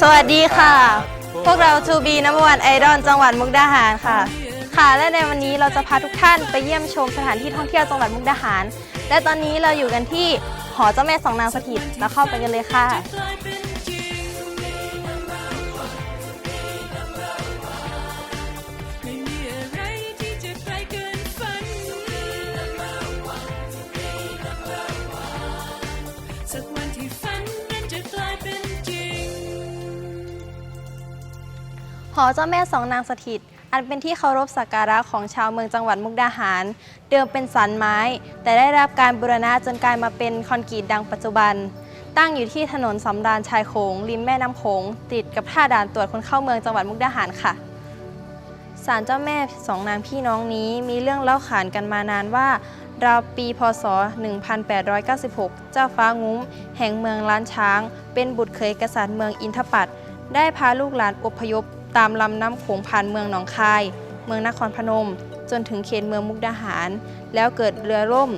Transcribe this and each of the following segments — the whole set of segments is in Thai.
สวัสดีค่ะ พวกเรา To be number one idol จังหวัดมุกดาหารค่ะ ค่ะและในวันนี้เราจะพาทุกท่านไปเยี่ยมชมสถานที่ท่องเที่ยวจังหวัดมุกดาหาร และตอนนี้เราอยู่กันที่หอเจ้าแม่สองนางสถิตเราเข้าไปกันเลยค่ะ อเจ้าแม่สองนางสถิต อันเป็นที่เคารพสักการะของชาวเมืองจังหวัดมุกดาหาร เดิมเป็นสันไม้ แต่ได้รับการบูรณะจนกลายมาเป็นคอนกรีตดังปัจจุบัน ตั้งอยู่ที่ถนนสำราญชายโขงริมแม่น้ำโขงติดกับท่าด่านตรวจคนเข้าเมืองจังหวัดมุกดาหารค่ะศาลเจ้าแม่สองนางพี่น้องนี้มีเรื่องเล่าขานกันมานานว่าราวปีพศ 1896 เจ้าฟ้างุ้ม แห่งเมืองล้านช้าง เป็นบุตรเขยกษัตริย์เมืองอินทปัตได้พาลูกหลานอพยพ ตามลำน้ำโขงผ่านเมืองหนองคาย เมืองนครพนม จนถึงเขตเมืองมุกดาหาร แล้วเกิดเรือล่ม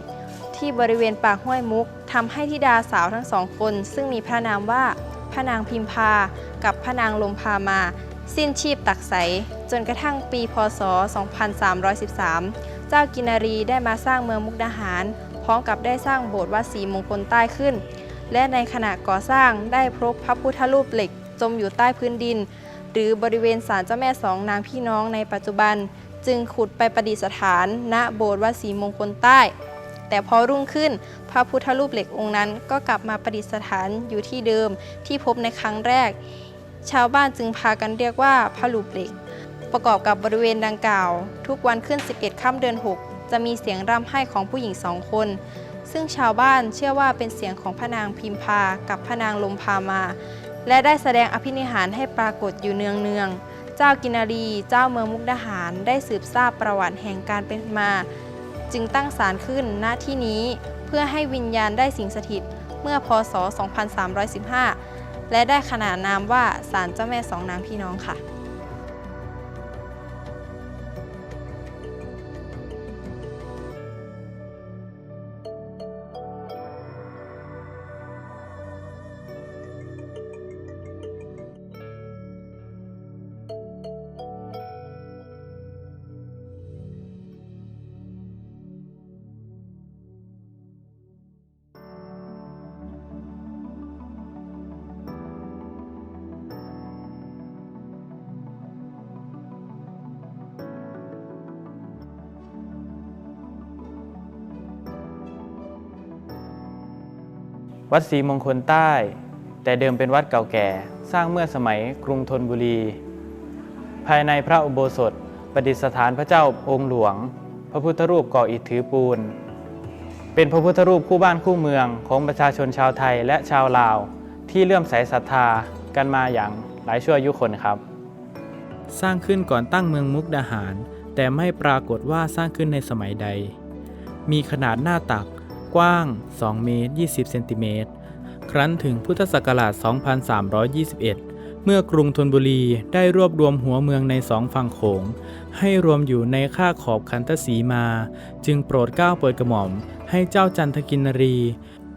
ที่บริเวณปากห้วยมุกทำให้ธิดาสาวทั้งสองคน ซึ่งมีพระนามว่าพระนางพิมพา กับพระนางลมพามา สิ้นชีพตักใส จนกระทั่งปีพศ 2313 เจ้ากินารีได้มาสร้างเมืองมุกดาหาร พร้อมกับได้สร้างโบสถ์วัดศรีมงคลใต้ขึ้น และในขณะก่อสร้างได้พบพระพุทธรูปเหล็กจมอยู่ใต้พื้นดิน หรือบริเวณศาลเจ้าแม่สองนางพี่น้องในปัจจุบัน จึงขุดไปประดิษฐาน ณโบสถ์วัดศรีมงคลใต้ แต่พอรุ่งขึ้น พระพุทธรูปเหล็กองค์นั้น ก็กลับมาประดิษฐานอยู่ที่เดิมที่พบในครั้งแรก ชาวบ้านจึงพากันเรียกว่าพระลูปเหล็ก ประกอบกับบริเวณดังกล่าว ทุกวันขึ้น 11ค่ำเดือน 6 จะมีเสียงร่ำไห้ของผู้หญิงสองคนซึ่งชาวบ้านเชื่อว่าเป็นเสียงของพระนางพิมพากับพระนางลมพามา และได้แสดงอภินิหารให้ปรากฏอยู่เนืองเนืองๆเจ้ากินารี เจ้าเมืองมุกดาหาร ได้สืบทราบประวัติแห่งการเป็นมา จึงตั้งศาลขึ้นณที่นี้เพื่อให้วิญญาณได้สิงสถิต เมื่อพศ 2315 และได้ขนานนามว่าศาลเจ้าแม่สองนางพี่น้องค่ะ วัดศรีมงคลใต้ แต่เดิมเป็นวัดเก่าแก่ สร้างเมื่อสมัยกรุงธนบุรี ภายในพระอุโบสถประดิษฐานพระเจ้าองค์หลวง พระพุทธรูปก่ออิฐถือปูน เป็นพระพุทธรูปคู่บ้านคู่เมืองของประชาชนชาวไทยและชาวลาว ที่เลื่อมใสศรัทธากันมาอย่างหลายชั่วอายุคนครับ สร้างขึ้นก่อนตั้งเมืองมุกดาหาร แต่ไม่ปรากฏว่าสร้างขึ้นในสมัยใด มีขนาดหน้าตัก กว้าง 2 เมตร 20 เซนติเมตร ครั้นถึงพุทธศักราช 2321 เมื่อกรุงธนบุรีได้รวบรวมหัวเมืองในสองฝั่งโขง ให้รวมอยู่ในค่าขอบคันทศีมา จึงโปรดเกล้าเปิดกระหม่อม ให้เจ้าจันทกินรี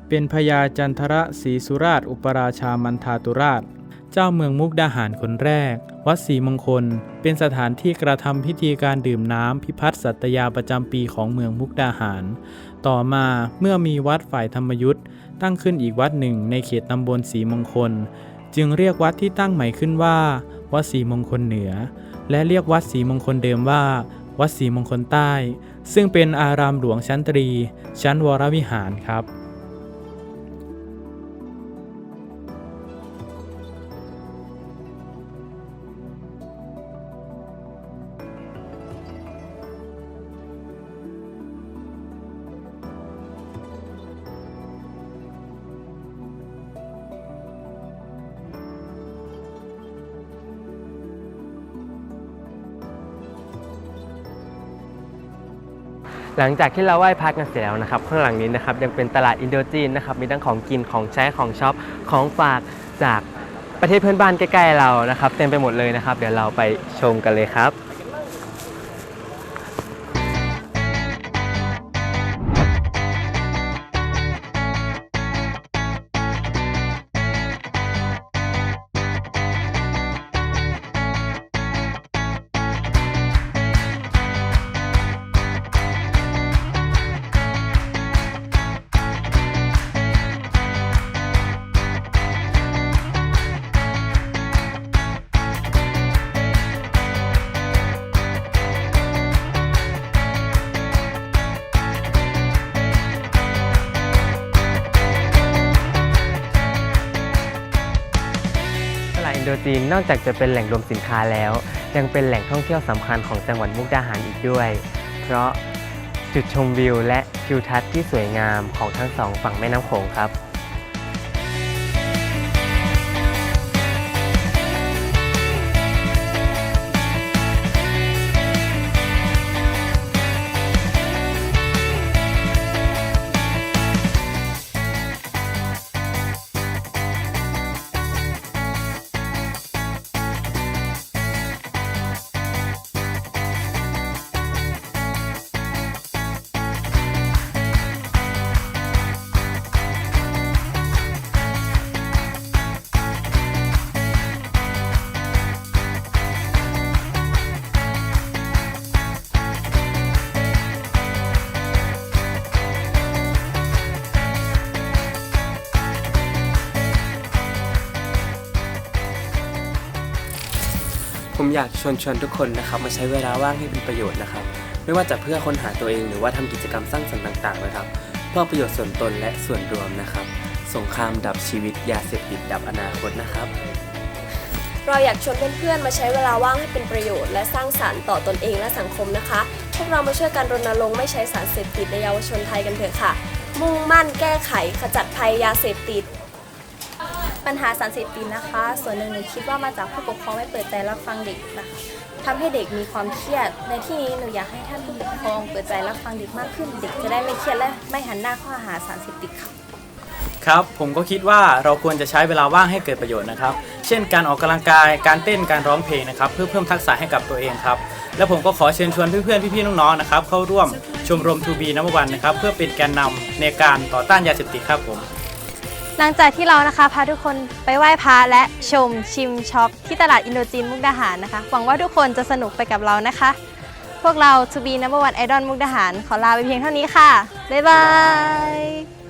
เป็นพญาจันทรศรีสุราชอุปราชามันทาตุราช เจ้าเมืองมุกดาหารคนแรก วัดศรีมงคล เป็นสถานที่กระทำพิธีการดื่มน้ำพิพัฒน์สัตยาประจำปีของเมืองมุกดาหาร ต่อมาเมื่อมีวัดฝ่ายธรรมยุทธ์ตั้งขึ้นอีกวัดหนึ่งในเขตตำบลศรีมงคล จึงเรียกวัดที่ตั้งใหม่ขึ้นว่า วัดศรีมงคลเหนือ และเรียกวัดศรีมงคลเดิมว่า วัดศรีมงคลใต้ ซึ่งเป็นอารามหลวงชั้นตรี ชั้นวรวิหารครับ หลังจากที่เราไหว้พระกันเสร็จแล้วนะครับข้างหลังนี้นะครับยังเป็นตลาดอินโดจีนนะครับมีทั้งของกินของใช้ของช็อปของฝากจากประเทศเพื่อนบ้านใกล้ๆเรานะครับเต็มไปหมดเลยนะครับ เดี๋ยวเราไปชมกันเลยครับ จีนนอกจากจะเป็นแหล่งรวมสินค้าแล้ว ยังเป็นแหล่งท่องเที่ยวสำคัญของจังหวัดมุกดาหารอีกด้วย เพราะจุดชมวิวและทิวทัศน์ที่สวยงามของทั้งสองฝั่งแม่น้ำโขงครับ ผมอยากชวนชวนทุกคนนะครับมาใช้เวลาว่างให้เป็นประโยชน์นะครับ ไม่ว่าจะเพื่อค้นหาตัวเองหรือว่าทำกิจกรรมสร้างสรรค์ต่างๆนะครับเพื่อประโยชน์ส่วนตนและส่วนรวมนะครับ สงครามดับชีวิตยาเสพติดดับอนาคตนะครับ เราอยากชวนเพื่อนๆมาใช้เวลาว่างให้เป็นประโยชน์และสร้างสารรค์ต่อตนเองและสังคมนะคะ พวกเรามาช่วยกันรณรงค์ไม่ใช้สารเสพติดในเยาวชนไทยกันเถอะค่ะ มุ่งมั่นแก้ไขขจัดภัยยาเสพติด ปัญหาสารเสพติดนะคะ ส่วนหนึ่งหนูคิดว่ามาจากผู้ปกครองไม่เปิดใจรับฟังเด็กนะคะทำให้เด็กมีความเครียด ในที่นี้หนูอยากให้ท่านผู้ปกครองเปิดใจรับฟังเด็กมากขึ้น เด็กจะได้ไม่เครียดและไม่หันหน้าเข้าหาสารเสพติดค่ะ ครับผมก็คิดว่าเราควรจะใช้เวลาว่างให้เกิดประโยชน์นะครับ เช่นการออกกำลังกาย การเต้น การร้องเพลงนะครับ เพื่อเพิ่มทักษะให้กับตัวเองครับ และผมก็ขอเชิญชวนเพื่อนๆ พี่ๆ น้องๆ นะครับเข้าร่วมชมรมทูบีนัมวันนะครับ เพื่อเป็นแกนนำในการต่อต้านยาเสพติดครับผม หลังจากที่เรานะคะพาทุกคนไปไหว้พระและชมชิมช็อปที่ตลาดอินโดจีนมุกดาหารนะคะ หวังว่าทุกคนจะสนุกไปกับเรานะคะ พวกเรา To be number one idol มุกดาหาร ขอลาไปเพียงเท่านี้ค่ะ บ๊ายบาย